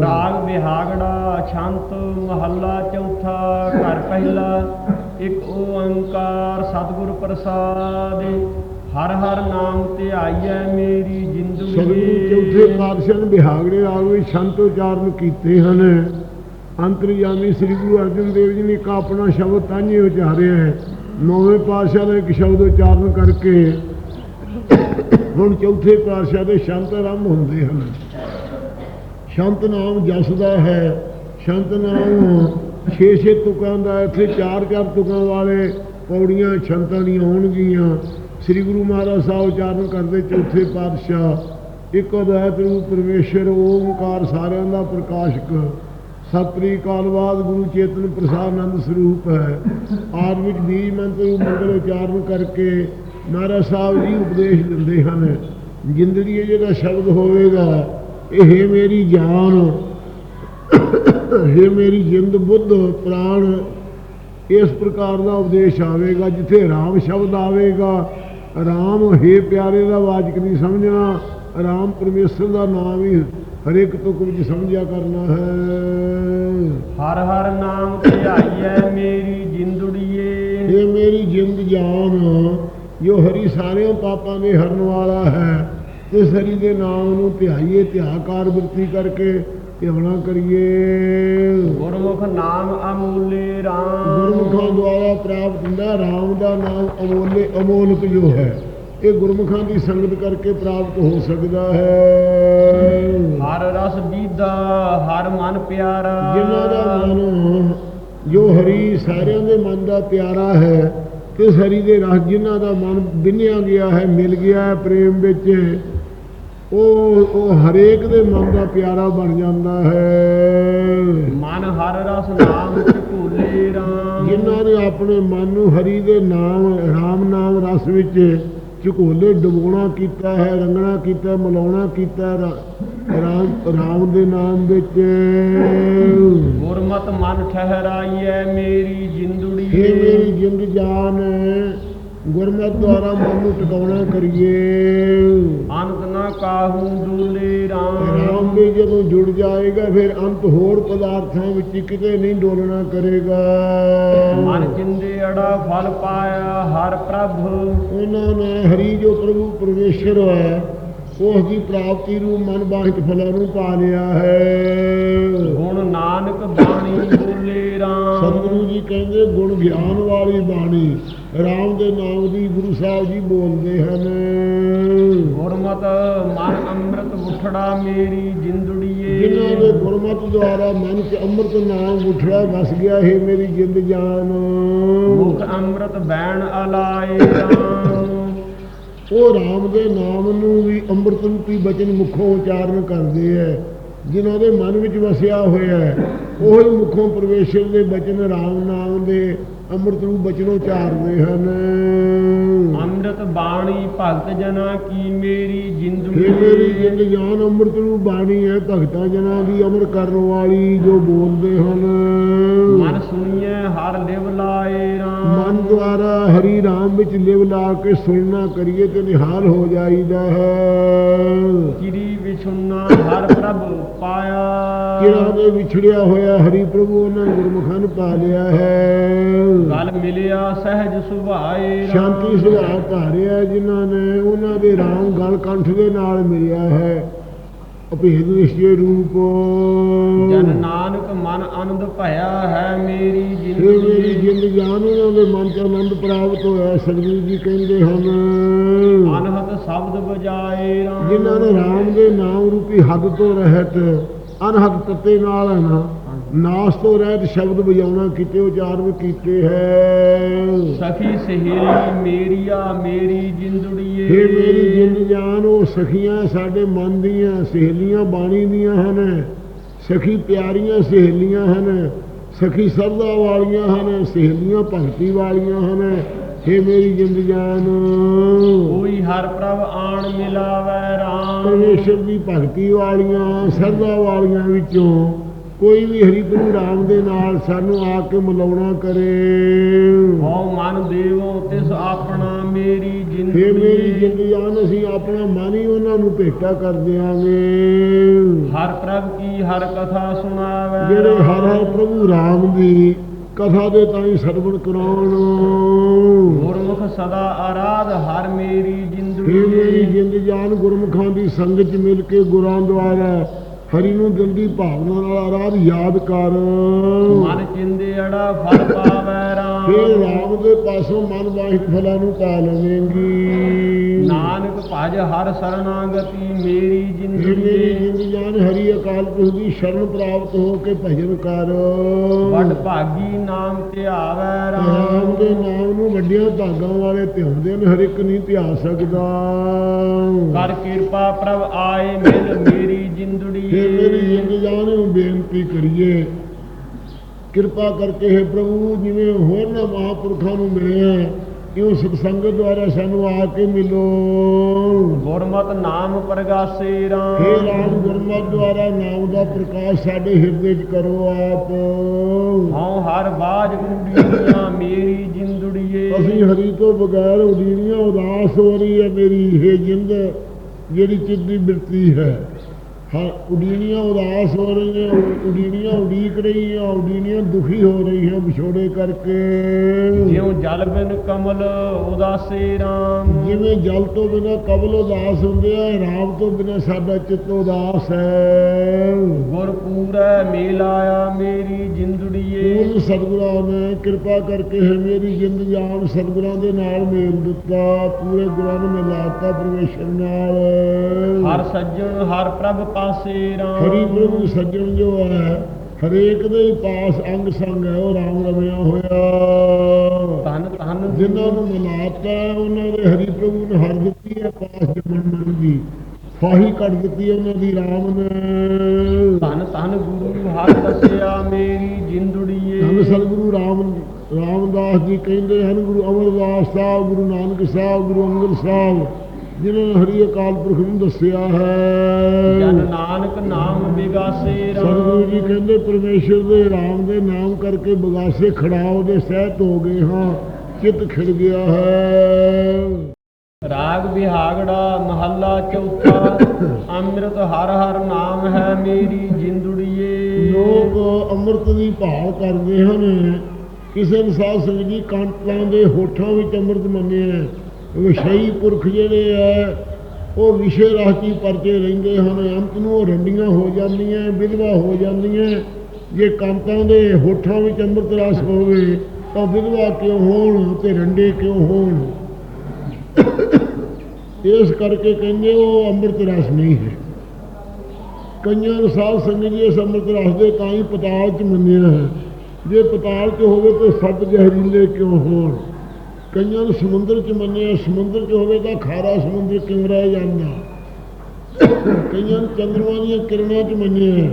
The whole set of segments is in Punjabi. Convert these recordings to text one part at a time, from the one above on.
ਰਾਗ ਬਿਹਾਗੜਾ ਛੰਤ ਮਹੱਲਾ ਚੌਥਾ ਘਰ ਪਹਿਲਾ ਇੱਕ ਓੰਕਾਰ ਸਤਿਗੁਰ ਪ੍ਰਸਾਦ। ਹਰ ਹਰ ਨਾਮ ਧਿਆਈਐ ਮੇਰੀ ਜਿੰਦਗੀ ਚੌਥੇ ਪਾਤਸ਼ਾਹ ਨੇ ਬਿਹਾਗੜੇ ਰਾਗ ਵਿੱਚ ਸ਼ੰਤ ਉਚਾਰਨ ਕੀਤੇ ਹਨ। ਅੰਤਰਯਾਮੀ ਸ੍ਰੀ ਗੁਰੂ ਅਰਜਨ ਦੇਵ ਜੀ ਨੇ ਆਪਣਾ ਸ਼ਬਦ ਤਾਂਝੇ ਉਚਾਰਿਆ ਹੈ। ਨੌਵੇਂ ਪਾਤਸ਼ਾਹ ਦਾ ਇੱਕ ਸ਼ਬਦ ਉਚਾਰਨ ਕਰਕੇ ਹੁਣ ਚੌਥੇ ਪਾਤਸ਼ਾਹ ਦੇ ਸ਼ੰਤ ਆਰੰਭ ਹੁੰਦੇ ਹਨ। ਸ਼ੰਤ ਨਾਮ ਜਸਦਾ ਹੈ। ਸ਼ੰਤ ਨਾਮ ਛੇ ਛੇ ਤੁਕਾਂ ਦਾ, ਇੱਥੇ ਚਾਰ ਚਾਰ ਤੁਕਾਂ ਵਾਲੇ ਪੌੜੀਆਂ ਸ਼ੰਤਾਂ ਦੀਆਂ ਹੋਣਗੀਆਂ। ਸ੍ਰੀ ਗੁਰੂ ਮਹਾਰਾਜ ਸਾਹਿਬ ਉਚਾਰਨ ਕਰਦੇ ਚੌਥੇ ਪਾਤਸ਼ਾਹ। ਇੱਕ ਅਦੈਤ ਰੂਪ ਪਰਮੇਸ਼ਰ ਓਮਕਾਰ ਸਾਰਿਆਂ ਦਾ ਪ੍ਰਕਾਸ਼ਕ। ਸਤਿ ਕਾਲਵਾਦ ਗੁਰੂ ਚੇਤਨ ਪ੍ਰਸਾਦ ਆਨੰਦ ਸਰੂਪ ਹੈ। ਆਦ ਵਿੱਚ ਬੀਜ ਮੰਤਰ ਨੂੰ ਮੰਗਲ ਉਚਾਰਨ ਕਰਕੇ ਮਹਾਰਾਜ ਸਾਹਿਬ ਜੀ ਉਪਦੇਸ਼ ਦਿੰਦੇ ਹਨ। ਜ਼ਿੰਦਗੀ ਜਿਹੜਾ ਸ਼ਬਦ ਹੋਵੇਗਾ ਇਹ ਮੇਰੀ ਜਾਨ ਇਹ ਮੇਰੀ ਜਿੰਦ ਬੁੱਧ ਪ੍ਰਾਣ ਇਸ ਪ੍ਰਕਾਰ ਦਾ ਉਪਦੇਸ਼ ਆਵੇਗਾ ਜਿੱਥੇ ਰਾਮ ਸ਼ਬਦ ਆਵੇਗਾ। ਰਾਮ ਹੈ ਪਿਆਰੇ ਦਾ ਵਾਚਕ ਨਹੀਂ ਸਮਝਣਾ ਰਾਮ ਪਰਮੇਸ਼ਰ ਦਾ ਨਾਮ ਹੀ ਹਰੇਕ ਤੁਕ ਵਿੱਚ ਸਮਝਿਆ ਕਰਨਾ ਹੈ। ਹਰ ਹਰ ਨਾਮ ਧਿਆਈਐ ਮੇਰੀ ਜਿੰਦੜੀਏ ਇਹ ਮੇਰੀ ਜਿੰਦ ਜਾਨ ਜੋ ਹਰੀ ਸਾਰਿਆਂ ਪਾਪਾਂ ਦੇ ਹਰਨ ਵਾਲਾ ਹੈ। ਤੇ ਹਰੀ ਦੇ ਨਾਮ ਨੂੰ ਧਿਆਈਏ ਧਿਆਕਾਰ ਬਿਰਤੀ ਕਰਕੇ ਧਿਆਣਾ ਕਰੀਏ। ਗੁਰਮੁਖ ਨਾਮ ਅਮੂਲੇ RAM ਗੁਰਮੁਖਾਂ ਦੁਆਰਾ ਪ੍ਰਾਪਤ ਹੁੰਦਾ RAM ਦਾ ਨਾਮ ਅਮੋਲੇ ਅਮੋਲਕ ਜੋ ਹੈ ਇਹ ਗੁਰਮੁਖਾਂ ਦੀ ਸੰਗਤ ਕਰਕੇ ਪ੍ਰਾਪਤ ਹੋ ਸਕਦਾ ਹੈ। ਹਰ ਰਸ ਬੀਦਾ ਹਰ ਮਨ ਪਿਆਰਾ। ਜਿਨ੍ਹਾਂ ਦਾ ਮਨ ਜੋ ਹਰੀ ਸਾਰਿਆਂ ਦੇ ਮਨ ਦਾ ਪਿਆਰਾ ਹੈ ਤੇ ਹਰੀ ਦੇ ਰਸ ਜਿਨ੍ਹਾਂ ਦਾ ਮਨ ਬਿੰਨਿਆ ਗਿਆ ਹੈ ਮਿਲ ਗਿਆ ਹੈ ਪ੍ਰੇਮ ਵਿੱਚ ਉਹ ਉਹ ਹਰੇਕ ਦੇ ਮਨ ਦਾ ਪਿਆਰਾ ਬਣ ਜਾਂਦਾ ਹੈ। ਮਨ ਹਰ ਰਸ ਨਾਮ ਚ ਭੂਲੇ RAM ਜਿਨ੍ਹਾਂ ਨੇ ਆਪਣੇ ਮਨ ਨੂੰ ਹਰੀ ਦੇ ਨਾਮ ਰਾਮ ਨਾਮ ਰਸ ਵਿੱਚ ਝਕੋਲੇ ਡਬੋਣਾ ਕੀਤਾ ਹੈ ਰੰਗਣਾ ਕੀਤਾ ਮਿਲਾਉਣਾ ਕੀਤਾ ਰਾਮ ਰਾਮ ਦੇ ਨਾਮ ਵਿੱਚ। ਗੁਰਮਤ ਮਨ ਠਹਿਰਾਈਐ ਮੇਰੀ ਜਿੰਦੜੀ। ਇਹ ਮੇਰੀ ਜਿੰਦ ਜਾਨ। ਗੁਰਮਤਿ ਦੁਆਰਾ ਮਨ ਨੂੰ ਟਿਕਾਉਣਾ ਕਰੀਏ। ਅੰਤ ਨਾ ਕਾਹੂ ਡੂਲੇ RAM ਰਾਮ ਵੀ ਜਦੋਂ ਜੁੜ ਜਾਏਗਾ ਫਿਰ ਅੰਤ ਹੋਰ ਪਦਾਰਥਾਂ ਵਿੱਚ ਕਿਤੇ ਨਹੀਂ ਡੋਲਣਾ ਕਰੇਗਾ। ਮਨ ਚਿੰਦੇ ਅੜਾ ਫਲ ਪਾਇਆ ਹਰ ਪ੍ਰਭ। ਉਹਨਾਂ ਨੇ ਹਰੀ ਜੋ ਪ੍ਰਭੂ ਪਰਮੇਸ਼ਰ ਹੈ ਉਸ ਦੀ ਪ੍ਰਾਪਤੀ ਨੂੰ ਮਨ ਬਾਹਿਤ ਫਲਾਂ ਨੂੰ ਪਾ ਲਿਆ ਹੈ। ਗੁਣ ਨਾਨਕ ਬਾਣੀ ਬੋਲੇ RAM ਸਤਿਗੁਰੂ ਜੀ ਕਹਿੰਦੇ ਗੁਣ ਗਿਆਨ ਵਾਲੀ ਬਾਣੀ। ਰਾਮ ਦੇ ਨਾਮ ਦੀ ਗੁਰੂ ਸਾਹਿਬ ਜੀ ਬੋਲਦੇ ਹਨ। ਗੁਰਮਤ ਮਨ ਅੰਮ੍ਰਿਤ ਉਠੜਾ ਮੇਰੀ ਜਿੰਦੜੀਏ। ਜਿਨ੍ਹਾਂ ਦੇ ਗੁਰਮਤਿ ਦੁਆਰਾ ਮਨ 'ਚ ਅੰਮ੍ਰਿਤ ਨਾਮ ਉਠੜਾ ਵਸ ਗਿਆ ਹੈ ਮੇਰੀ ਜਿੰਦ ਜਾਨ। ਮੁਖ ਅੰਮ੍ਰਿਤ ਬੈਣ ਅਲਾਏ ਉਹ ਰਾਮ ਦੇ ਨਾਮ ਨੂੰ ਵੀ ਅੰਮ੍ਰਿਤ ਰੂਪੀ ਬਚਨ ਮੁਖੋਂ ਉਚਾਰਨ ਕਰਦੇ ਹੈ ਜਿਨ੍ਹਾਂ ਦੇ ਮਨ ਵਿੱਚ ਵਸਿਆ ਹੋਇਆ ਹੈ ਉਹ ਹੀ ਮੁਖੋਂ ਪਰਮੇਸ਼ਰ ਦੇ ਬਚਨ ਰਾਮ ਨਾਮ ਦੇ ਅੰਮ੍ਰਿਤ ਰੂਪ ਬਚਨ ਉਚਾਰਦੇ ਹਨ। ਅੰਮ੍ਰਿਤ ਬਾਣੀ ਭਗਤ ਜਨਾ ਕੀ ਮੇਰੀ ਇਹ ਮੇਰੀ? ਜਿੰਦ ਜਾਨ ਅੰਮ੍ਰਿਤ ਰੂਪ ਬਾਣੀ ਹੈ ਭਗਤਾਂ ਜਨਾਂ ਦੀ ਅਮਰ ਕਰਨ ਵਾਲੀ ਜੋ ਬੋਲਦੇ ਹਨ। ਮਨ ਸੁਣੀਐ ਹਰ ਲਿਵ ਲਾਏ ਮਨ RAM ਦੁਆਰਾ ਹਰੀ ਰਾਮ ਵਿੱਚ ਲਿਵ ਲਾ ਕੇ ਸੁਣਨਾ ਕਰੀਏ ਤੇ ਨਿਹਾਲ ਹੋ ਜਾਈਦਾ ਹੈ। ਕਿਰੀ ਵਿਛੁਨਾ ਹਰ ਪ੍ਰਭ ਪਾਇਆ। ਕਿਹੜਾ ਦੇ ਵਿਛੜਿਆ ਹੋਇਆ ਹਰੀ ਪ੍ਰਭੂ ਉਹਨਾਂ ਗੁਰਮੁਖਾਂ ਨੂੰ ਪਾ ਲਿਆ ਹੈ। ਗਲ ਮਿਲਿਆ ਸਹਿਜ ਸੁਭਾਏ। ਸ਼ਾਂਤੀ ਸੁਭਾਅ ਧਾਰਿਆ ਜਿਨ੍ਹਾਂ ਨੇ ਉਹਨਾਂ ਦੇ ਰਾਮ ਗਲ ਕੰਠ ਦੇ ਨਾਲ ਮਿਲਿਆ ਹੈ। ਅਭੇਦ ਰੂਪ। ਜਨ ਨਾਨਕ ਮਨ ਆਨੰਦ ਭਇਆ ਹੈ ਮੇਰੀ ਇਹ ਮੇਰੀ ਜਿੰਦੜੀ ਜਿੰਦ ਜਾਨ ਉਹਨਾਂ ਦੇ ਮਨ ਚ ਆਨੰਦ ਪ੍ਰਾਪਤ ਹੋਇਆ ਸਤਿਗੁਰੂ ਜੀ ਕਹਿੰਦੇ ਹਨ। ਅਨਹਦ ਸ਼ਬਦ ਬਜਾਏ RAM ਜਿਨ੍ਹਾਂ ਨੇ ਰਾਮ ਦੇ ਨਾਮ ਰੂਪੀ ਹੱਦ ਤੋਂ ਰਹਿਤ ਅਨਹਦ ਤੱਤੇ ਨਾਲ ਹੈ ਨਾ ਨਾਸ ਤੋਂ ਰਹਿਤ ਸ਼ਬਦ ਵਜਾਉਣਾ ਕੀਤੇ ਉਚਾਰਨ ਕੀਤੇ ਹੈ। ਸਖੀ ਸਹੇਲੀ ਮੇਰੀਆ ਮੇਰੀ ਜਿੰਦੜੀਏ। ਇਹ ਮੇਰੀ ਜਿੰਦ ਜਾਨ ਉਹ ਸਖੀਆਂ ਸਾਡੇ ਮਨ ਦੀਆਂ ਸਹੇਲੀਆਂ ਬਾਣੀ ਦੀਆਂ ਹਨ। ਸਖੀ ਪਿਆਰੀਆਂ ਸਹੇਲੀਆਂ ਹਨ। ਸਖੀ ਸਰਦਾ ਵਾਲੀਆਂ ਹਨ ਸਹੇਲੀਆਂ ਭਗਤੀ ਵਾਲੀਆਂ ਹਨ। ਇਹ ਮੇਰੀ ਜਿੰਦ ਜਾਨ। ਕੋਈ ਹਰ ਪ੍ਰਭ ਆਣ ਮਿਲਾਵੈ RAM ਪਰਮੇਸ਼ਰ ਦੀ ਭਗਤੀ ਵਾਲੀਆਂ ਸਰਦਾ ਵਾਲੀਆਂ ਵਿੱਚੋਂ ਕੋਈ ਵੀ ਹਰੀ ਗੁਰੂ ਰਾਮ ਦੇ ਨਾਲ ਸਾਨੂੰ ਆ ਕੇ ਮਿਲਾਉਣਾ ਕਰੇ। ਹਉ ਮਨ ਦੇਵੋ ਤਿਸ ਆਪਣਾ ਮੇਰੀ ਫੇ ਮੇਰੀ ਜਿੰਦੜੀ ਜਿੰਦ ਜਾਨ ਅਸੀਂ ਆਪਣਾ ਮਨ ਹੀ ਉਹਨਾਂ ਨੂੰ ਭੇਟਾ ਕਰ ਦਿਆਂਗੇ। ਹਰ ਪ੍ਰਭ ਕੀ ਹਰ ਕਥਾ ਸੁਣਾਵੇ। ਜਿਹੜੇ ਹਰ ਹਰ ਪ੍ਰਭੂ ਰਾਮ ਦੀ ਕਥਾ ਦੇ ਤਾਈ ਸਰਵਣ ਕਰਾਉਣ। ਗੁਰਮੁਖ ਸਦਾ ਆਰਾਧ ਹਰ ਮੇਰੀ ਫੇ ਮੇਰੀ ਜਿੰਦੜੀ ਜਿੰਦ ਜਾਨ ਗੁਰਮੁਖਾਂ ਦੀ ਸੰਗਤ ਚ ਮਿਲ ਕੇ ਗੁਰਾਂ ਦੁਆਰਾ ਹਰੀ ਨੂੰ ਦਿਲ ਦੀ ਭਾਵਨਾ ਨਾਲ ਆਰਾਧ ਯਾਦ ਕਰ। ਮਨ ਚਿੰਦੇ ਅੜਾ ਫਲ ਪਾਵੈ ਫੇਰ ਰਾਮ ਰਾਮ ਦੇ ਪਾਸੋਂ ਮਨ ਵਾਹਿਤ ਫਲਾਂ ਨੂੰ ਪਾ ਲਵੇਂਗੀ। ਨਾਨਕ ਭਜ ਹਰ ਸਰਣਾਗਤੀ ਮੇਰੀ ਫੇਰ ਮੇਰੀ ਜਿੰਦੜੀ ਜਿੰਦ ਜਾਨ ਹਰੀ ਅਕਾਲ ਪੁਰਖ ਦੀ ਸ਼ਰਨ ਪ੍ਰਾਪਤ ਹੋ ਕੇ ਭਜਨ ਕਰ। ਵੱਡ ਭਾਗੀ ਨਾਮ ਧਿਆਵੈ ਰਾਮ। ਰਾਮ ਦੇ ਨਾਮ ਨੂੰ ਵੱਡਿਆਂ ਭਾਗਾਂ ਵਾਲੇ ਧਿਆਉਂਦੇ ਨੇ ਹਰ ਇੱਕ ਨਹੀਂ ਧਿਆ ਸਕਦਾ। ਕਰ ਕਿਰਪਾ ਪ੍ਰਭ ਆਏ ਮਿਲ ਮੇਰੀ ਜਿੰਦੜੀ ਮੇਰੀ ਜਿੰਦ ਜਾਨ ਨੂੰ ਬੇਨਤੀ ਕਰੀਏ। ਕਿਰਪਾ ਕਰਕੇ ਹੈ ਪ੍ਰਭੂ ਜਿਵੇਂ ਹੋਰ ਨਾ ਮਹਾਪੁਰਖਾਂ ਨੂੰ ਮਿਲਿਆ ਇਉਂ ਸਤਸੰਗ ਦੁਆਰਾ ਸਾਨੂੰ ਆ ਕੇ ਮਿਲੋ। ਗੁਰਮਤਿ ਨਾਮ ਪ੍ਰਗਾਸੇ ਹੇ ਰਾਮ ਰਾਮ ਗੁਰਮਤਿ ਦੁਆਰਾ ਨਾਮ ਦਾ ਪ੍ਰਕਾਸ਼ ਸਾਡੇ ਹਿਰਦੇ 'ਚ ਕਰੋ ਆਪ। ਹਉ ਹਰ ਬਾਜ ਗੁੰਡੀਆਂ ਮੇਰੀ ਜਿੰਦੜੀਏ। ਅਸੀਂ ਹਰੀ ਤੋਂ ਬਗੈਰ ਉਡੀਣੀਆਂ ਉਦਾਸ ਹੋ ਰਹੀ ਹੈ ਮੇਰੀ ਇਹ ਜਿੰਦ ਜਿਹੜੀ ਚਿੱਤ ਦੀ ਬਿਰਤੀ ਹੈ। ਹਾਂ ਉਡੀਣੀਆਂ ਉਦਾਸ ਹੋ ਰਹੀਆਂ ਉਡੀਣੀਆਂ ਉਡੀਕ ਰਹੀਆਂ ਉਡੀਣੀਆਂ ਦੁਖੀ ਹੋ ਰਹੀਆਂ ਵਿਛੋੜੇ ਕਰਕੇ। ਜਿਉ ਜਲ ਬਿਨ ਕਮਲ ਉਦਾਸੇ ਰਾਮ। ਜਿਵੇਂ ਜਲ ਤੋਂ ਬਿਨਾ ਕਬਲ ਉਦਾਸ ਹੁੰਦੇ ਆ ਰਾਮ ਤੋਂ ਬਿਨਾ ਸਾਡਾ ਚਿੱਤ ਉਦਾਸ ਹੈ। ਗੁਰ ਪੂਰੈ ਮੇਲ ਆਇਆ ਮੇਰੀ ਜਿੰਦੜੀਏ। ਪੂਰਨ ਸਤਿਗੁਰਾਂ ਨੇ ਕਿਰਪਾ ਕਰਕੇ ਹੈ ਮੇਰੀ ਜਿੰਦ ਜਾਨ ਸਤਿਗੁਰਾਂ ਦੇ ਨਾਲ ਮੇਲ ਦਿੱਤਾ ਪੂਰੇ ਗੁਰਾਂ ਨੂੰ ਮਿਲਾਤਾ ਪਰਮੇਸ਼ਰ ਨਾਲ। ਹਰ ਸੱਜਣ ਹਰ ਪ੍ਰਭ ਪਾਸੇ ਹਰੀ ਰਾਮ ਪ੍ਰਭੂ ਸੱਜਣ ਜੋ ਹੈ ਹਰੇਕ ਦੇ ਪਾਸ ਅੰਗ ਸੰਗ ਹੈ ਉਹ ਰਾਮ ਰਮਿਆ ਹੋਇਆ। ਧਨ ਧਨ। ਜਿਨ੍ਹਾਂ ਨੂੰ ਮਿਲਾਤਾ ਉਹਨਾਂ ਦੇ ਹਰੀ ਪ੍ਰਭੂ ਨੇ ਹਰ ਦਿੱਤੀ ਹੈ ਪਾਸ ਜਮਨ ਮਨ ਦੀ ਫਾਹੀ ਕੱਢ ਦਿੱਤੀ ਹੈ ਉਹਨਾਂ ਦੀ ਰਾਮ ਨੇ। ਧਨ ਧਨ ਗੁਰੂ ਹਰ ਦੱਸਿਆ ਮੇਰੀ ਜਿੰਦੜੀਏ। ਧੰਨ ਸਤਿਗੁਰੂ ਰਾਮ ਰਾਮਦਾਸ ਜੀ ਕਹਿੰਦੇ ਹਨ ਗੁਰੂ ਅਮਰਦਾਸ ਸਾਹਿਬ ਗੁਰੂ ਨਾਨਕ ਸਾਹਿਬ ਗੁਰੂ ਅੰਗਦ ਸਾਹਿਬ ਜਿਨ੍ਹਾਂ ਨੇ ਹਰੀ ਅਕਾਲ ਪੁਰਖ ਨੂੰ ਦੱਸਿਆ ਜਨ ਹੈ ਨਾਨਕ ਨਾਮ ਵਿਗਾਸੇ ਸਤਿਗੁਰੂ ਜੀ ਕਹਿੰਦੇ ਪਰਮੇਸ਼ਰ ਦੇ ਰਾਮ ਦੇ ਨਾਮ ਕਰਕੇ ਬਗਾਸੇ ਖੜਾਓ ਦੇ ਸਹਿਤ ਹੋ ਗਏ ਹਾਂ ਚਿੱਤ ਖਿੜ ਗਿਆ ਹੈ। ਰਾਗ ਵਿਹਾਗੜਾ ਮਹੱਲਾ ਚੌਥਾ ਅੰਮ੍ਰਿਤ ਹਰ ਹਰ ਨਾਮ ਹੈ ਮੇਰੀ ਜਿੰਦੜੀਏ। ਲੋਕ ਅੰਮ੍ਰਿਤ ਦੀ ਭਾਲ ਕਰਦੇ ਹਨ। ਕਿਸੇ ਨੂੰ ਸਾਧ ਸੰਗਤ ਜੀ ਕੰਟਾਂ ਦੇ ਹੋਠਾਂ ਵਿੱਚ ਅੰਮ੍ਰਿਤ ਮੰਨਿਆ ਵਿਸ਼ਈ ਪੁਰਖ ਜਿਹੜੇ ਆ, ਉਹ ਵਿਸ਼ੇ ਰਾਹਤੀ ਪਰਚੇ ਰਹਿੰਦੇ ਹਨ। ਅੰਤ ਨੂੰ ਉਹ ਰੰਡੀਆਂ ਹੋ ਜਾਂਦੀਆਂ, ਵਿਧਵਾ ਹੋ ਜਾਂਦੀਆਂ। ਜੇ ਕੰਟਾਂ ਦੇ ਹੋਠਾਂ ਵਿੱਚ ਅੰਮ੍ਰਿਤ ਰਸ ਹੋਵੇ, ਤਾਂ ਵਿਧਵਾ ਕਿਉਂ ਹੋਣ ਤੇ ਰੰਡੇ ਕਿਉਂ ਹੋਣ? ਇਸ ਕਰਕੇ ਕਹਿੰਦੇ ਉਹ ਅੰਮ੍ਰਿਤ ਰਸ ਨਹੀਂ ਹੈ। ਕਈਆਂ ਨੂੰ ਸਾਧ ਸੰਗਤ ਜੀ ਇਸ ਅੰਮ੍ਰਿਤ ਰਸ ਦੇ ਤਾਂ ਹੀ ਪਤਾਲ ਚ ਮੰਨਿਆ ਹੈ। ਜੇ ਪਤਾਲ ਚ ਹੋਵੇ ਤਾਂ ਸੱਪ ਜ਼ਹਿਰੀਲੇ ਕਿਉਂ ਹੋਣ? ਕਈਆਂ ਨੂੰ ਸਮੁੰਦਰ ਚ ਮੰਨਿਆ ਸਮੁੰਦਰ ਚ ਹੋਵੇ ਤਾਂ ਖਾਰਾ ਸਮੁੰਦਰ ਕਿਉਂ ਰਹਿ ਜਾਂਦਾ? ਕਈਆਂ ਨੂੰ ਚੰਦਰਮਾ ਦੀਆਂ ਕਿਰਨਾਂ ਚ ਮੰਨਿਆ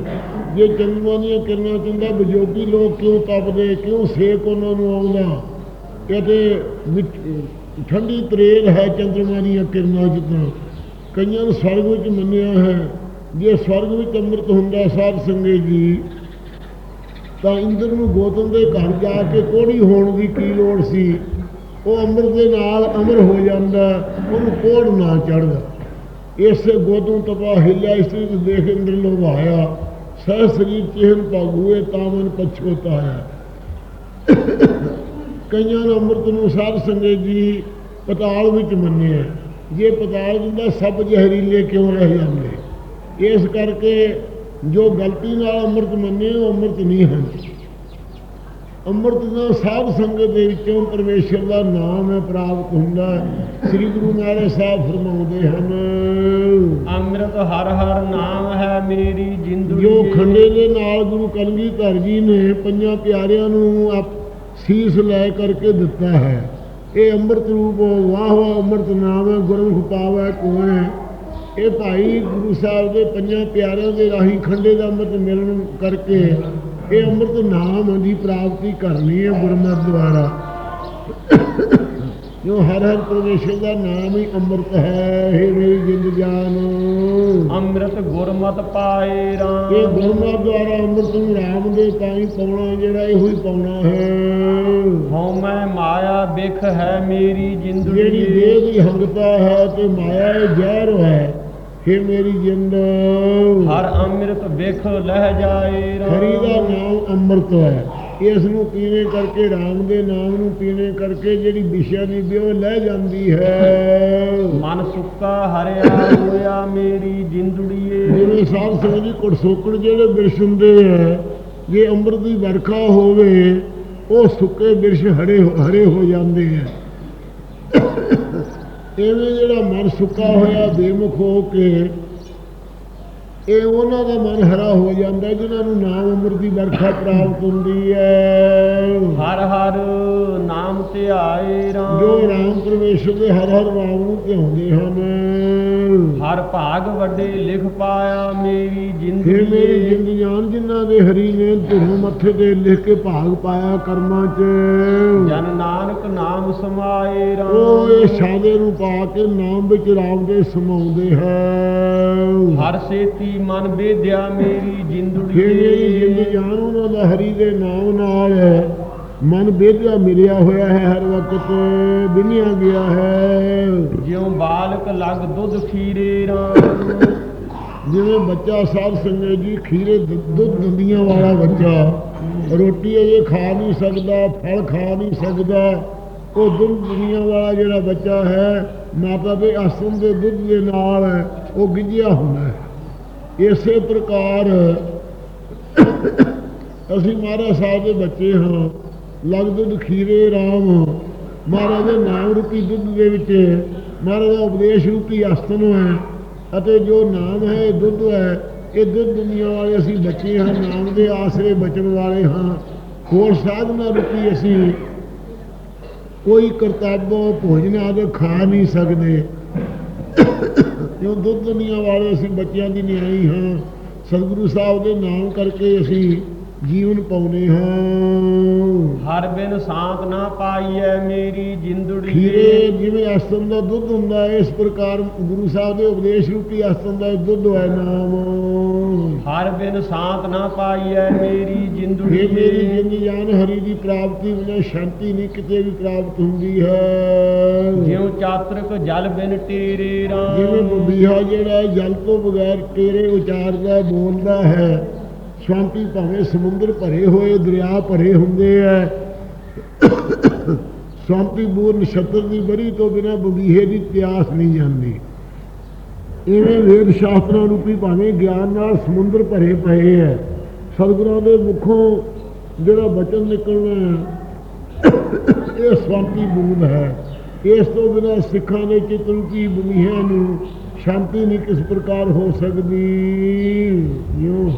ਜੇ ਚੰਦਰਮਾ ਦੀਆਂ ਕਿਰਨਾਂ ਚ ਹੁੰਦਾ ਵਿਜੋਗੀ ਲੋਕ ਕਿਉਂ ਤਪਦੇ, ਕਿਉਂ ਸੇਕ ਉਹਨਾਂ ਨੂੰ ਆਉਂਦਾ? ਕਿਤੇ ਠੰਡੀ ਤਰੇਲ ਹੈ ਚੰਦਰਮਾ ਦੀਆਂ ਕਿਰਨਾਂ ਚ ਤਾਂ। ਕਈਆਂ ਨੂੰ ਸਵਰਗ ਵਿੱਚ ਮੰਨਿਆ ਹੈ। ਜੇ ਸਵਰਗ ਵਿੱਚ ਅੰਮ੍ਰਿਤ ਹੁੰਦਾ, ਸਾਧ ਸੰਗਤ ਜੀ, ਤਾਂ ਇੰਦਰ ਨੂੰ ਗੋਤਮ ਦੇ ਘਰ ਜਾ ਕੇ ਕੋੜੀ ਹੋਣ ਦੀ ਕੀ ਲੋੜ ਸੀ? ਉਹ ਅੰਮ੍ਰਿਤ ਦੇ ਨਾਲ ਅਮਰ ਹੋ ਜਾਂਦਾ, ਉਹਨੂੰ ਕੋੜ ਨਾ ਚੜਦਾ ਇਸੇ ਗੋਤਮ ਤਪਾ ਹਿਲਿਆ ਇਸਤਰੀ ਦੇਖ ਇੰਦਰ ਲੋਭਾਇਆ। ਸਹਿ ਸਰੀਰ ਚਿਹਨ ਪਾਗੂਏ ਤਾਮਨ ਪਛੋਤਾਇਆ ਕਈਆਂ ਨੇ ਅੰਮ੍ਰਿਤ ਨੂੰ ਸਾਧ ਸੰਗਤ ਜੀ ਪਤਾਲ ਵਿੱਚ ਮੰਨਿਆ ਜੇ ਪਤਾਲ ਦਿੰਦਾ ਸਭ ਜ਼ਹਿਰੀਲੇ ਕਿਉਂ ਰਹਿ ਜਾਂਦੇ? ਇਸ ਕਰਕੇ ਜੋ ਗਲਤੀ ਨਾਲ ਅੰਮ੍ਰਿਤ ਮੰਨੇ, ਉਹ ਅੰਮ੍ਰਿਤ ਨਹੀਂ ਹਨ ਅੰਮ੍ਰਿਤ ਦਾ ਸਾਧ ਸੰਗਤ ਦੇ ਵਿੱਚੋਂ ਪਰਮੇਸ਼ਰ ਦਾ ਨਾਮ ਹੈ ਪ੍ਰਾਪਤ ਹੁੰਦਾ ਹੈ। ਸ੍ਰੀ ਗੁਰੂ ਨਾਨਕ ਸਾਹਿਬ ਫਰਮਾਉਂਦੇ ਹਨ ਅੰਮ੍ਰਿਤ ਹਰ ਹਰ ਨਾਮ ਹੈ ਮੇਰੀ ਜਿੰਦੜੀਏ ਜੋ ਖੰਡੇ ਦੇ ਨਾਲ ਗੁਰੂ ਕਲਗੀਧਰ ਜੀ ਨੇ ਪੰਜਾਂ ਪਿਆਰਿਆਂ ਨੂੰ ਆਪ ਸੀਸ ਲੈ ਕਰਕੇ ਦਿੱਤਾ ਹੈ। ਇਹ ਅੰਮ੍ਰਿਤ ਰੂਪ ਵਾਹ ਵਾਹ ਅੰਮ੍ਰਿਤ ਨਾਮ ਹੈ ਗੁਰਮੁਖ ਪਾਵੈ ਕੋਏ ਇਹ ਭਾਈ ਗੁਰੂ ਸਾਹਿਬ ਦੇ ਪੰਜਾਂ ਪਿਆਰਿਆਂ ਦੇ ਰਾਹੀਂ ਖੰਡੇ ਦਾ ਅੰਮ੍ਰਿਤ ਮਿਲਣ ਕਰਕੇ ਇਹ ਅੰਮ੍ਰਿਤ ਨਾਮ ਦੀ ਪ੍ਰਾਪਤੀ ਕਰਨੀ ਹੈ ਗੁਰਮਤਿ ਦੁਆਰਾ। ਜੋ ਹਰ ਹਰ ਪਰਮੇਸ਼ਰ ਦਾ ਨਾਮ ਹੀ ਅੰਮ੍ਰਿਤ ਹੈ? ਹੇ ਮੇਰੀ ਜਿੰਦ ਜਾਨ। ਅੰਮ੍ਰਿਤ ਗੁਰਮਤਿ ਪਾਏ ਇਹ ਰਾਮ ਗੁਰਮਤਿ ਦੁਆਰਾ ਅੰਮ੍ਰਿਤ ਨੂੰ ਰਾਮ ਦੇ ਤਾਈ ਪਾਉਣਾ ਜਿਹੜਾ ਇਹੋ ਹੀ ਪਾਉਣਾ ਹੈ। ਹਉ ਮੈਂ ਮਾਇਆ ਬਿਖ ਹੈ ਮੇਰੀ ਜਿਹੜੀ ਜਿੰਦੜੀ ਦੇਹ ਦੀ ਹੰਗਤਾ ਹੈ ਤੇ ਮਾਇਆ ਇਹ ਜ਼ਹਿਰ ਹੈ। ਹੇ ਮੇਰੀ ਜਿੰਦ। ਹਰ ਅੰਮ੍ਰਿਤ ਬਿਖ ਲਹਿ ਜਾਏ ਹਰੀ ਦਾ ਨਾਮ ਅੰਮ੍ਰਿਤ ਹੈ। ਇਸ ਨੂੰ ਪੀਣੇ ਕਰਕੇ ਰਾਮ ਦੇ ਨਾਮ ਨੂੰ ਪੀਣੇ ਕਰਕੇ ਜਿਹੜੀ ਵਿਸ਼ਾ ਦੀ ਬਿਓ ਲੈ ਜਾਂਦੀ ਹੈ। ਮਨ ਸੁੱਕਾ ਹਰਿਆ ਹੋਇਆ ਮੇਰੀ ਜਿੰਦੜੀਏ। ਜਿਵੇਂ ਸਾਧ ਸੰਗਤ ਜੀ ਕੁੜਸੋਕੜ ਜਿਹੜੇ ਬਿਰਸ਼ ਹੁੰਦੇ ਹੈ ਜੇ ਅੰਮ੍ਰਿਤ ਦੀ ਵਰਖਾ ਹੋਵੇ ਉਹ ਸੁੱਕੇ ਬਿਰਸ਼ ਹਰੇ ਹਰੇ ਹੋ ਜਾਂਦੇ ਹੈ ਐਵੇਂ ਜਿਹੜਾ ਮਨ ਸੁੱਕਾ ਹੋਇਆ ਬੇਮੁਖ ਹੋ ਕੇ ਇਹ ਉਹਨਾਂ ਦਾ ਮਨ ਹਰਾ ਹੋ ਜਾਂਦਾ ਜਿਨ੍ਹਾਂ ਨੂੰ ਨਾਮ ਅੰਮ੍ਰਿਤ ਦੀ ਵਰਖਾ ਪ੍ਰਾਪਤ ਹੁੰਦੀ ਹੈ। ਹਰ ਹਰ ਨਾਮ ਧਿਆਏ ਜੋ ਰਾਮ ਰਾਮ ਪਰਮੇਸ਼ਰ ਦੇ ਹਰ ਹਰ ਨਾਮ ਨੂੰ ਧਿਆਉਂਦੇ ਹਨ। ਹਰ ਭਾਗ ਵੱਡੇ ਲਿਖ ਪਾਇਆ ਮੇਰੀ ਹੇ ਮੇਰੀ ਜਿੰਦੜੀ ਜਿੰਦ ਜਾਨ ਜਿਨ੍ਹਾਂ ਦੇ ਹਰੀ ਨੇ ਧੁਰ ਮੱਥੇ ਤੇ ਲਿਖ ਕੇ ਭਾਗ ਪਾਇਆ ਕਰਮਾਂ 'ਚ। ਜਨ ਨਾਨਕ ਨਾਮ ਸਮਾਏ ਉਹ ਇਹ ਰਾਮ ਸਾਦੇ ਨੂੰ ਪਾ ਕੇ ਨਾਮ ਵਿੱਚ ਰਾਮ ਦੇ ਸਮਾਉਂਦੇ ਹੈ ਹਰ ਸੇਤੀ ਮਨ ਵੇਦਿਆ ਮੇਰੀ ਹੇ ਮੇਰੀ ਜਿੰਦ ਜਿੰਦੜੀ ਜਾਨ ਉਹਨਾਂ ਦਾ ਹਰੀ ਦੇ ਨਾਮ ਨਾਲ ਮਨ ਬੇਦਿਆ ਮਿਲਿਆ ਹੋਇਆ ਹੈ ਹਰ ਵਕਤ ਬਿਨਿਆ ਗਿਆ ਹੈ। ਜਿਉ ਬਾਲਕ ਲਗ ਦੁੱਧ ਖੀਰੇ ਰਾਮ। ਜਿਵੇਂ ਬੱਚਾ ਸਾਧ ਸੰਗਤ ਜੀ ਖੀਰੇ ਦੁੱਧ ਦੁੱਧ ਦੰਦੀਆਂ ਵਾਲਾ ਬੱਚਾ। ਰੋਟੀ ਅਜੇ ਖਾ ਨਹੀਂ ਸਕਦਾ ਫਲ ਖਾ ਨਹੀਂ ਸਕਦਾ। ਉਹ ਦੁੱਧ ਦੁਨੀਆਂ ਵਾਲਾ ਜਿਹੜਾ ਬੱਚਾ ਹੈ ਮਾਤਾ ਦੇ ਆਸਨ ਦੇ ਦੁੱਧ ਦੇ ਨਾਲ ਉਹ ਗਿੱਜਿਆ ਹੁੰਦਾ ਹੈ। ਇਸੇ ਪ੍ਰਕਾਰ ਅਸੀਂ ਮਹਾਰਾਜ ਸਾਹਿਬ ਦੇ ਬੱਚੇ ਹਾਂ। ਲਗ ਦੁੱਧ ਖੀਰੇ ਰਾਮ ਮਹਾਰਾਜ ਦੇ ਨਾਮ ਰੂਪੀ ਦੁੱਧ ਦੇ ਵਿੱਚ ਮਹਾਰਾਜ ਦਾ ਉਪਦੇਸ਼ ਰੂਪੀ ਆਸਨ ਹੈ ਅਤੇ ਜੋ ਨਾਮ ਹੈ ਇਹ ਦੁੱਧ ਹੈ, ਇਹ ਦੁੱਧ ਦੁਨੀਆ ਵਾਲੇ ਅਸੀਂ ਬੱਚੇ ਹਾਂ, ਨਾਮ ਦੇ ਆਸਰੇ ਬਚਣ ਵਾਲੇ ਹਾਂ। ਹੋਰ ਸਾਧਨਾ ਰੂਪੀ ਅਸੀਂ ਕੋਈ ਕਰਤੱਵ ਭੋਜਨ ਆਦਿ ਖਾ ਨਹੀਂ ਸਕਦੇ। ਜੋ ਦੁੱਧ ਦੁਨੀਆ ਵਾਲੇ ਅਸੀਂ ਬੱਚਿਆਂ ਦੀ ਨਿਆਈ ਹਾਂ ਸਤਿਗੁਰੂ ਸਾਹਿਬ ਦੇ ਨਾਮ ਕਰਕੇ ਅਸੀਂ ਜੀਵਨ ਪਾਉਨੇ ਹਾਂ। ਹਰ ਬਿਨ ਸਾਤ ਨਾ ਪਾਈਐ ਮੇਰੀ ਖੀਰੇ ਜਿੰਦੜੀ ਜਿਵੇਂ ਅਸਤਨ ਦਾ ਦੁੱਧ ਹੁੰਦਾ ਹੈ ਇਸ ਪ੍ਰਕਾਰ ਗੁਰੂ ਸਾਹਿਬ ਦੇ ਉਪਦੇਸ਼ ਰੂਪੀ ਅਸਤਨ ਦਾ ਦੁੱਧ ਹੈ ਨਾਮ। ਹਰ ਬਿਨ ਸਾਤ ਨਾ ਪਾਈਐ ਮੇਰੀ ਜਿੰਦੜੀ ਇਹ ਮੇਰੀ ਜਿੰਦ ਜਾਨ ਹਰੀ ਦੀ ਪ੍ਰਾਪਤੀ ਬਿਨਾਂ ਸ਼ਾਂਤੀ ਨਹੀਂ ਕਿਤੇ ਵੀ ਪ੍ਰਾਪਤ ਹੁੰਦੀ ਹੈ। ਜਿਉ ਚਾਤਰਕ ਜਲ ਬਿਨ ਜਿਵੇਂ ਰਾਮ। ਬੁੱਧੀਆ ਜਿਹੜਾ ਹੈ ਜਲ ਤੋਂ ਬਗੈਰ ਤੇਰੇ ਉਚਾਰਦਾ ਬੋਲਦਾ ਹੈ। ਸ਼ਾਂਤੀ ਭਾਵੇਂ ਸਮੁੰਦਰ ਭਰੇ ਹੋਏ ਦਰਿਆ ਭਰੇ ਹੁੰਦੇ ਐ ਸ਼ਾਂਤੀ ਬੂਰ ਨਛੱਤਰ ਦੀ ਬਰੀ ਤੋਂ ਬਿਨਾ ਬਗੀਹੇ ਦੀ ਪਿਆਸ ਨਹੀਂ ਜਾਂਦੀ। ਇਵੇਂ ਵੇਦ ਸ਼ਾਸਤਰਾਂ ਰੂਪੀ ਭਾਵੇਂ ਗਿਆਨ ਨਾਲ ਸਮੁੰਦਰ ਭਰੇ ਪਏ ਹੈ ਸਤਿਗੁਰਾਂ ਦੇ ਮੁਖੋਂ ਜਿਹੜਾ ਬਚਨ ਨਿਕਲਣਾ ਹੈ ਇਹ ਸ਼ਾਂਤੀ ਬੂੰਦ ਹੈ। ਇਸ ਤੋਂ ਬਿਨਾਂ ਸਿੱਖਾਂ ਦੇ ਚਿੱਤ ਰੂਪੀ ਬੁਨੀਆਂ ਨੂੰ ਸ਼ਾਂਤੀ ਨਹੀਂ ਕਿਸ ਪ੍ਰਕਾਰ ਹੋ ਸਕਦੀ? ਜਿਉ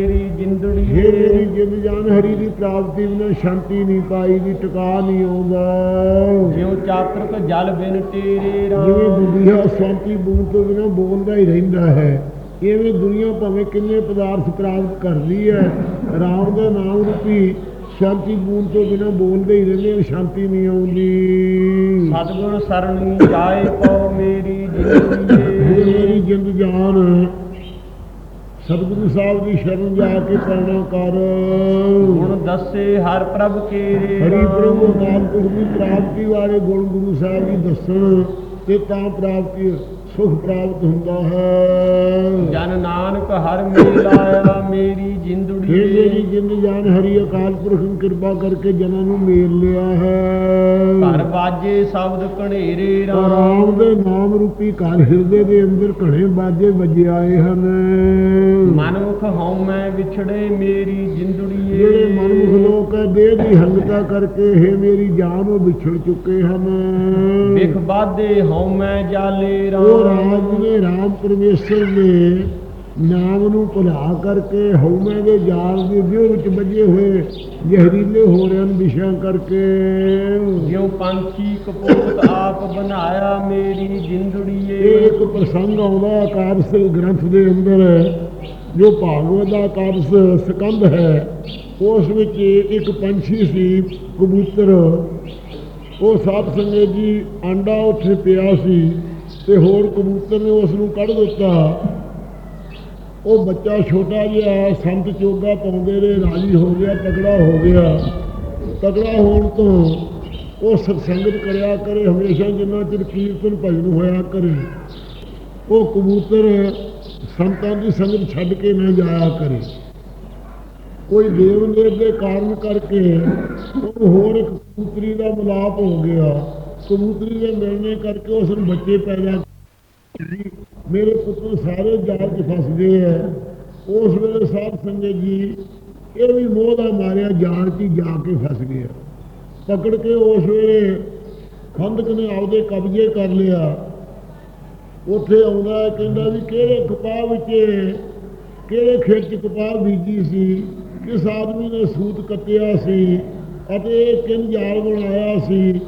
ਮੇਰੀ ਜਿੰਦੜੀ ਹੇ ਮੇਰੀ ਜਿੰਦ ਜਾਨ ਹਰੀ ਦੀ ਪ੍ਰਾਪਤੀ ਬਿਨਾਂ ਸ਼ਾਂਤੀ ਨਹੀਂ ਪਾਈ ਦੀ ਟਿਕਾ ਨਹੀਂ ਆਉਂਦਾ। ਜਿਉ ਚਾਤਰਕ ਜਲ ਬਿਨ ਜਿਵੇਂ ਰਾਮ ਬੁੱਧੀਆ ਸ਼ਾਂਤੀ ਬੂੰਦ ਤੋਂ ਬਿਨਾਂ ਬੋਲਦਾ ਹੀ ਰਹਿੰਦਾ ਹੈ ਇਵੇਂ ਦੁਨੀਆ ਭਾਵੇਂ ਕਿੰਨੇ ਪਦਾਰਥ ਪ੍ਰਾਪਤ ਕਰਦੀ ਹੈ ਰਾਮ ਦਾ ਨਾਮ ਰੂਪੀ ਸ਼ਾਂਤੀ ਬੂੰਦ ਤੋਂ ਬਿਨਾਂ ਬੋਲਦੇ ਹੀ ਰਹਿੰਦੇ ਸ਼ਾਂਤੀ ਨਹੀਂ ਆਉਂਦੀ। ਸਤਗੁਰ ਸਰਣੀ ਜਾਏ ਪਉ ਮੇਰੀ ਜਿੰਦ ਜਾਨ ਸਤਿਗੁਰੂ ਸਾਹਿਬ ਦੀ ਸ਼ਰਨ ਜਾ ਕੇ ਕਰਨਾ ਕਰ ਗੁਣ ਦੱਸੇ ਹਰ ਪ੍ਰਭ ਕੇਰੇ ਹਰੀ ਪ੍ਰਭੂ। ਨਾਮ ਦੀ ਪ੍ਰਾਪਤੀ ਵਾਲੇ ਗੁਣ ਗੁਰੂ ਸਾਹਿਬ ਜੀ ਦੱਸਣ ਤੇ ਤਾਂ ਪ੍ਰਾਪਤੀ ਸੁਖ ਪ੍ਰਾਪਤ ਹੁੰਦਾ ਹੈ। ਜਨ ਨਾਨਕ ਹਰ ਮੇਲ ਆਇਆ ਮੇਰੀ ਜਿੰਦੜੀ ਜਿੰਦ ਜਾਨ ਹਰੀ ਅਕਾਲ ਪੁਰਖ ਨੇ ਕਿਰਪਾ ਕਰਕੇ ਜਨਾਂ ਨੂੰ ਮੇਲ ਲਿਆ ਹੈ। ਘਰ ਬਾਜੇ ਸ਼ਬਦ ਕਣੇਰੇ ਰਾਮ। ਦੇ ਨਾਮ ਰੂਪੀ ਘਰ ਹਿਰਦੇ ਦੇ ਅੰਦਰ ਘਣੇ ਬਾਜੇ ਵੱਜੇ ਆਏ ਹਨ। ਮਨੁਖ ਹਉਮੈ ਵਿਛੜੇ ਮੇਰੀ ਜਿੰਦੜੀਏ ਜਿਹੜੇ ਮਨਮੁਖ ਲੋਕ ਹੈ ਦੇਹ ਦੀ ਹੰਗਤਾ ਕਰਕੇ ਹੈ ਮੇਰੀ ਜਾਨ ਉਹ ਵਿਛੜ ਚੁੱਕੇ ਹਨ। ਵਿਖ ਬਾਧੇ ਹਉਮੈ ਜਾਲੇ ਉਹ ਰਾਮ ਰਾਜ ਨੇ ਰਾਮ ਪਰਮੇਸ਼ਰ ਨੇ ਨਾਮ ਨੂੰ ਭੁਲਾ ਕਰਕੇ ਹਉਮੈ ਦੇ ਜਾਲ ਦੇ ਵਿਉ ਵਿੱਚ ਵੱਜੇ ਹੋਏ ਜ਼ਹਿਰੀਲੇ ਹੋ ਰਹੇ ਹਨ ਵਿਸ਼ਿਆਂ ਕਰਕੇ। ਜਿਉ ਪੰਛੀ ਕਪੂਤ ਆਪ ਬਣਾਇਆ ਮੇਰੀ ਇਹ ਜਿੰਦੜੀਏ ਇੱਕ ਪ੍ਰਸੰਗ ਆਉਂਦਾ ਆਕਾਰਸ ਗ੍ਰੰਥ ਦੇ ਅੰਦਰ ਜੋ ਭਾਗਵਤ ਦਾ ਆਕਾਰਸ ਸਕੰਦ ਹੈ। ਉਸ ਵਿੱਚ ਇੱਕ ਪੰਛੀ ਸੀ, ਕਬੂਤਰ। ਉਹ ਸਾਧ ਸੰਗਤ ਜੀ ਆਂਡਾ ਉੱਥੇ ਪਿਆ ਸੀ ਤੇ ਹੋਰ ਕਬੂਤਰ ਨੇ ਉਸ ਨੂੰ ਕੱਢ ਦਿੱਤਾ। ਉਹ ਬੱਚਾ ਛੋਟਾ ਜਿਹਾ ਸੰਤ ਚੋਗਾ ਪਾਉਂਦੇ ਰਹੇ, ਰਾਜੀ ਹੋ ਗਿਆ ਤਗੜਾ ਹੋ ਗਿਆ। ਤਗੜਾ ਹੋਣ ਤੋਂ ਉਹ ਸਤਸੰਗਤ ਕਰਿਆ ਕਰੇ, ਹਮੇਸ਼ਾ ਜਿੰਨਾ ਚਿਰ ਕੀਰਤਨ ਭਜਨ ਹੋਇਆ ਕਰੇ। ਉਹ ਕਬੂਤਰ ਸੰਤਾਂ ਦੀ ਸੰਗਤ ਛੱਡ ਕੇ ਨਾ ਜਾਇਆ ਕਰੇ। ਕੋਈ ਦੇਵ ਦੇਵ ਦੇ ਕਾਰਨ ਕਰਕੇ ਉਹ ਹੋਰ ਇੱਕ ਕਬੂਤਰੀ ਦਾ ਮਿਲਾਪ ਹੋ ਗਿਆ। ਕਬੂਤਰੀ ਦੇ ਮਿਲਣੇ ਕਰਕੇ ਉਸ ਨੂੰ ਬੱਚੇ ਪੈਦਾ ਮੇਰੇ ਪੁੱਤਰ ਸਾਰੇ ਜਾਲ 'ਚ ਫਸ ਗਏ ਐ ਉਸ ਵੇਲੇ ਸਾਧ ਸੰਗਤ ਜੀ, ਇਹ ਵੀ ਮੋਹ ਦਾ ਮਾਰਿਆ, ਜਾਲ 'ਚ ਜਾ ਕੇ ਫਸ ਗਿਆ ਪਕੜ ਕੇ ਉਸ ਵੇਲੇ ਖੰਦਕ ਨੇ ਆਪਦੇ ਕਬਜ਼ੇ ਕਰ ਲਿਆ। ਉੱਥੇ ਆਉਂਦਾ, ਕਹਿੰਦਾ ਵੀ ਕਿਹੜੇ ਕਪਾਹ ਵਿੱਚ, ਕਿਹੜੇ ਖੇਤ 'ਚ ਕਪਾਹ ਬੀਜੀ ਸੀ? ਕਿਸ ਆਦਮੀ ਨੇ ਸੂਤ ਕੱਤਿਆ ਸੀ ਅਤੇ ਇਹ ਕਿੰਨ ਜਾਲ ਬਣਾਇਆ ਸੀ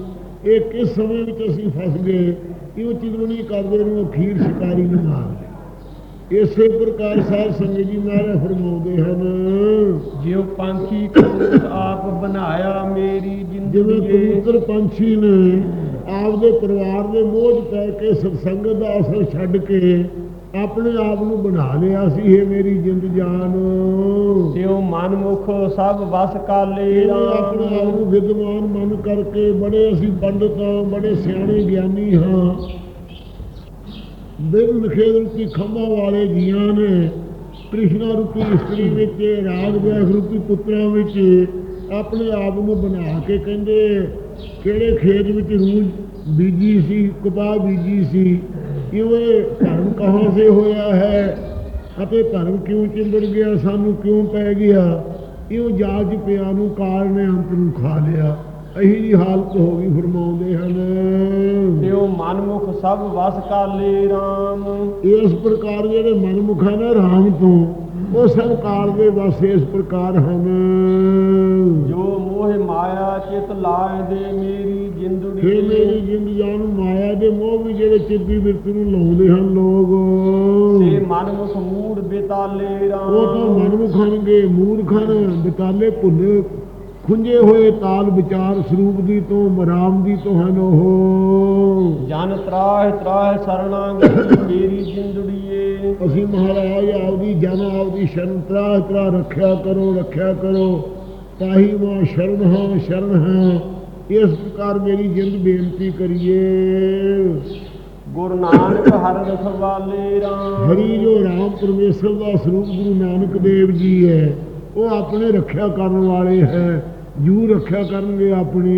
ਇਹ ਕਿਸ ਸਮੇਂ ਵਿੱਚ ਅਸੀਂ ਫਸ ਗਏ ਇਹ ਚਿਦਵਣੀ ਕਰਦੇ ਨੂੰ ਅਖੀਰ ਸ਼ਿਕਾਰੀ ਨੂੰ ਮਾਰ। ਇਸੇ ਪ੍ਰਕਾਰ ਸਾਧ ਸੰਗਤ ਜੀ ਮਹਾਰਾਜ ਫਰਮਾਉਂਦੇ ਹਨ ਜਿਉ ਪੰਛੀ ਕਬੂਤ ਆਪ ਬਣਾਇਆ ਮੇਰੀ ਜਿਵੇਂ ਜ਼ਿੰਦਗੀ ਕਬੂਤਰ ਪੰਛੀ ਨੇ ਆਪਦੇ ਪਰਿਵਾਰ ਦੇ ਮੋਹ 'ਚ ਪੈ ਕੇ ਸਤਸੰਗਤ ਦਾ ਅਸਰ ਛੱਡ ਕੇ ਆਪਣੇ ਆਪ ਨੂੰ ਬਣਾ ਲਿਆ ਸੀ ਇਹ ਮੇਰੀ ਜਿੰਦ ਜਾਨ। ਤਿਉ ਮਨਮੁਖ ਸਭ ਵਸ ਕਾਲੇ ਆਪਣੇ ਆਪ ਨੂੰ ਵਿਦਵਾਨ ਮਨ ਕਰਕੇ ਬੜੇ ਅਸੀਂ ਪੰਡਤ ਬੜੇ ਸਿਆਣੇ ਗਿਆਨੀ ਹਾਂ। ਬਿਨ ਨਖੇਦ ਰੂਪੀ ਖੰਭਾਂ ਵਾਲੇ ਜੀਆਂ ਨੇ ਕ੍ਰਿਸ਼ਨਾ ਰੂਪੀ ਇਸਤਰੀ ਵਿੱਚ ਰਾਗ ਵਿਆਸ ਰੂਪੀ ਪੁੱਤਰਾਂ ਵਿੱਚ ਆਪਣੇ ਆਪ ਨੂੰ ਬਣਾ ਕੇ ਕਹਿੰਦੇ ਕਿਹੜੇ ਖੇਤ ਵਿੱਚ ਰੂਜ ਬੀਜੀ ਸੀ ਕਪਾਹ ਬੀਜੀ ਸੀ ਇਹ ਧਰਮ ਕਹਾਂ ਸੇ ਹੋਇਆ ਹੈ? ਅਤੇ ਧਰਮ ਕਿਉਂ ਚਿੰਬੜ ਗਿਆ? ਸਾਨੂੰ ਕਿਉਂ ਪੈ ਗਿਆ? ਇਉਂ ਜਾਜ ਪਿਆ ਨੂੰ ਕਾਲ ਨੇ ਅੰਤ ਨੂੰ ਖਾ ਲਿਆ। ਅਹੀ ਜੀ ਹਾਲਤ ਹੋ ਗਈ ਫਰਮਾਉਂਦੇ ਹਨ। ਤਿਉ ਮਨਮੁਖ ਸਭ ਵਸ ਕਾਲੇ RAM ਇਸ ਪ੍ਰਕਾਰ ਜਿਹੜੇ ਮਨਮੁਖ ਹਨ ਰਾਮ ਤੋਂ ਉਹ ਸਭ ਕਾਲ ਦੇ ਵਸ ਇਸ ਪ੍ਰਕਾਰ ਹਨ। ਜੋ ਮੋਹ ਮਾਇਆ ਚਿਤ ਲਾਏ ਦੇ ਮੇਰੀ ਫਿਰ ਮੇਰੀ ਜਿੰਦੜੀ ਜਿੰਦ ਜਾਨ ਮਾਇਆ ਦੇ ਮੋਹ ਵੀ ਜਿਹੜੇ ਚਿੱਤੀ ਬਿਰਤ ਨੂੰ ਲਾਉਂਦੇ ਹਨ ਲੋਕ। ਸੇ ਮਨਮੁਖ ਮੂੜ ਬੇਤਾਲੇ ਉਹ ਤਾਂ RAM ਮਨਮੁਖ ਹਨਗੇ ਮੂਰਖ ਹਨ ਬਿਤਾਲੇ ਭੁੱਲੇ ਖੁੰਝੇ ਹੋਏ ਤਾਲ ਵਿਚਾਰ ਸਰੂਪ ਦੀ ਤੋਂ ਮਰਾਮ ਦੀ ਤੋਂ ਹਨ ਉਹ। ਜਨ ਤਰਾਹ ਤਰਾਹ ਸਰਣਾਗਤੀ ਮੇਰੀ ਜਿੰਦੜੀਏ। ਅਸੀਂ ਮਹਾਰਾਜ ਆਪਦੀ ਜਨ ਆਪਦੀ ਸ਼ਰਨ ਤਰਾ ਤਰਾ ਰੱਖਿਆ ਕਰੋ ਰੱਖਿਆ ਕਰੋ। ਤਾਹੀ ਮਾ ਸ਼ਰਨ ਹਾਂ ਸ਼ਰਨ ਹਾਂ। ਇਸ ਪ੍ਰਕਾਰ ਮੇਰੀ ਜਿੰਦ ਬੇਨਤੀ ਕਰੀਏ। ਗੁਰੂ ਨਾਨਕ ਹਰ ਰਖਵਾਲੇ RAM ਹਰੀ ਜੋ ਰਾਮ ਪਰਮੇਸ਼ਰ ਦਾ ਸਰੂਪ ਗੁਰੂ ਨਾਨਕ ਦੇਵ ਜੀ ਹੈ ਉਹ ਆਪਣੇ ਰੱਖਿਆ ਕਰਨ ਵਾਲੇ ਹੈ। ਜੂ ਰੱਖਿਆ ਕਰਨਗੇ ਆਪਣੀ।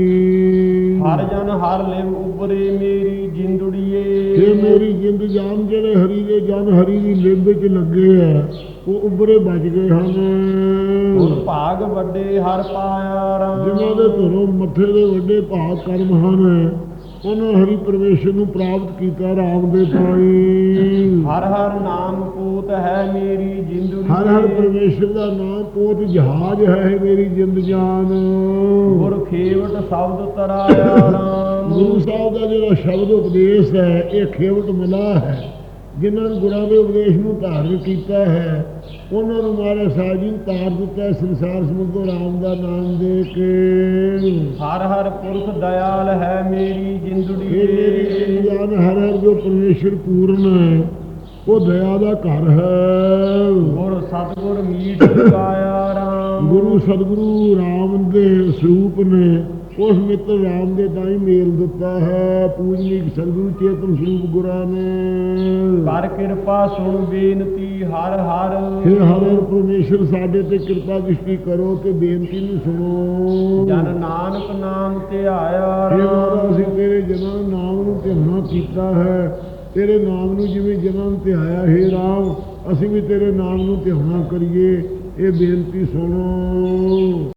ਹਰ ਜਨ ਹਰ ਲਿਵ ਉਬਰੇ ਮੇਰੀ ਜਿੰਦੜੀਏ ਇਹ ਮੇਰੀ ਜਿੰਦ ਜਾਨ ਜਿਹੜੇ ਹਰੀ ਦੇ ਜਨ ਹਰੀ ਦੀ ਲਿੰਬ ਵਿੱਚ ਲੱਗੇ ਆ ਉਹ ਉਬਰੇ ਬਚ ਗਏ ਹਨ। ਭਾਗ ਵੱਡੇ ਹਰ ਪਾਇਆ ਰਾਮ। ਜਿਨ੍ਹਾਂ ਦੇ ਘਰੋਂ ਮੱਥੇ ਦੇ ਵੱਡੇ ਭਾਗ ਕਰਮ ਹਨ ਉਹਨਾਂ ਹਰੀ ਪਰਮੇਸ਼ਰ ਨੂੰ ਪ੍ਰਾਪਤ ਕੀਤਾ ਰਾਮ ਦੇ ਪਾਈ ਹਰ ਹਰ ਨਾਮ ਪੂਤ ਹੈ ਮੇਰੀ ਜਿੰਦੜੀ ਹਰ ਹਰ ਪਰਮੇਸ਼ਰ ਦਾ ਨਾਮ ਪੋਤ ਜਹਾਜ਼ ਹੈ ਮੇਰੀ ਜਿੰਦ ਜਾਨ। ਗੁਰ ਖੇਵਟ ਸ਼ਬਦ ਤਰਾਇਆ ਰਾਮ। ਗੁਰੂ ਸਾਹਿਬ ਦਾ ਜਿਹੜਾ ਸ਼ਬਦ ਉਪਦੇਸ਼ ਹੈ ਇਹ ਖੇਵਟ ਮਿਲਾ ਹੈ। ਜਿਨ੍ਹਾਂ ਨੇ ਗੁਰਾਂ ਦੇ ਉਪਦੇਸ਼ ਨੂੰ ਧਾਰਨ ਕੀਤਾ ਹੈ ਉਹਨਾਂ ਨੂੰ ਮਹਾਰਾਜ ਸਾਹਿਬ ਜੀ ਨੇ ਤਾਰ ਦਿੱਤਾ ਸੰਸਾਰ ਸਮੁੰਦਰ ਰਾਮ ਦਾ ਨਾਮ ਦੇ ਕੇ। ਹਰ ਹਰ ਪੁਰਖ ਦਿਆਲ ਹੈ ਮੇਰੀ ਇਹ ਮੇਰੀ ਜਿੰਦੜੀ ਜਾਨ ਹਰ ਹਰ ਜੋ ਪਰਮੇਸ਼ਰ ਪੂਰਨ ਹੈ ਉਹ ਦਇਆ ਦਾ ਘਰ ਹੈ। ਗੁਰ ਸਤਗੁਰ ਮੀਠ ਗਾਇਆ ਰਾਮ। ਗੁਰੂ ਸਤਿਗੁਰੂ ਰਾਮ ਦੇ ਸਰੂਪ ਨੇ ਉਸ ਮਿੱਤਰ ਰਾਮ ਦੇ ਤਾਂ ਹੀ ਮੇਲ ਦਿੱਤਾ ਹੈ। ਪੂਜਨੀਕ ਸਤਿਗੁਰੂ ਚੇਤਨ ਸਰੂਪ ਗੁਰਾਂ ਨੇ ਕਰ ਕਿਰਪਾ ਸੁਣ ਬੇਨਤੀ ਹਰ ਹਰ। ਫਿਰ ਹਰ ਹਰ ਪਰਮੇਸ਼ਰ ਸਾਡੇ ਤੇ ਕਿਰਪਾ ਦ੍ਰਿਸ਼ਟੀ ਕਰੋ ਕਿ ਬੇਨਤੀ ਨੂੰ ਸੁਣੋ। ਜਨ ਨਾਨਕ ਨਾਮ ਰਾਮ ਮਹਾਰਾਜ ਅਸੀਂ ਤੇਰੇ ਜਨਾਂ ਨਾਮ ਨੂੰ ਧਿਆਨਾ ਕੀਤਾ ਹੈ। ਤੇਰੇ ਨਾਮ ਨੂੰ ਜਿਵੇਂ ਜਨਾਂ ਨੂੰ ਧਿਆਇਆ ਹੈ ਰਾਮ ਅਸੀਂ ਵੀ ਤੇਰੇ ਨਾਮ ਨੂੰ ਧਿਆਨਾ ਕਰੀਏ। ਇਹ ਬੇਨਤੀ ਸੁਣੋ।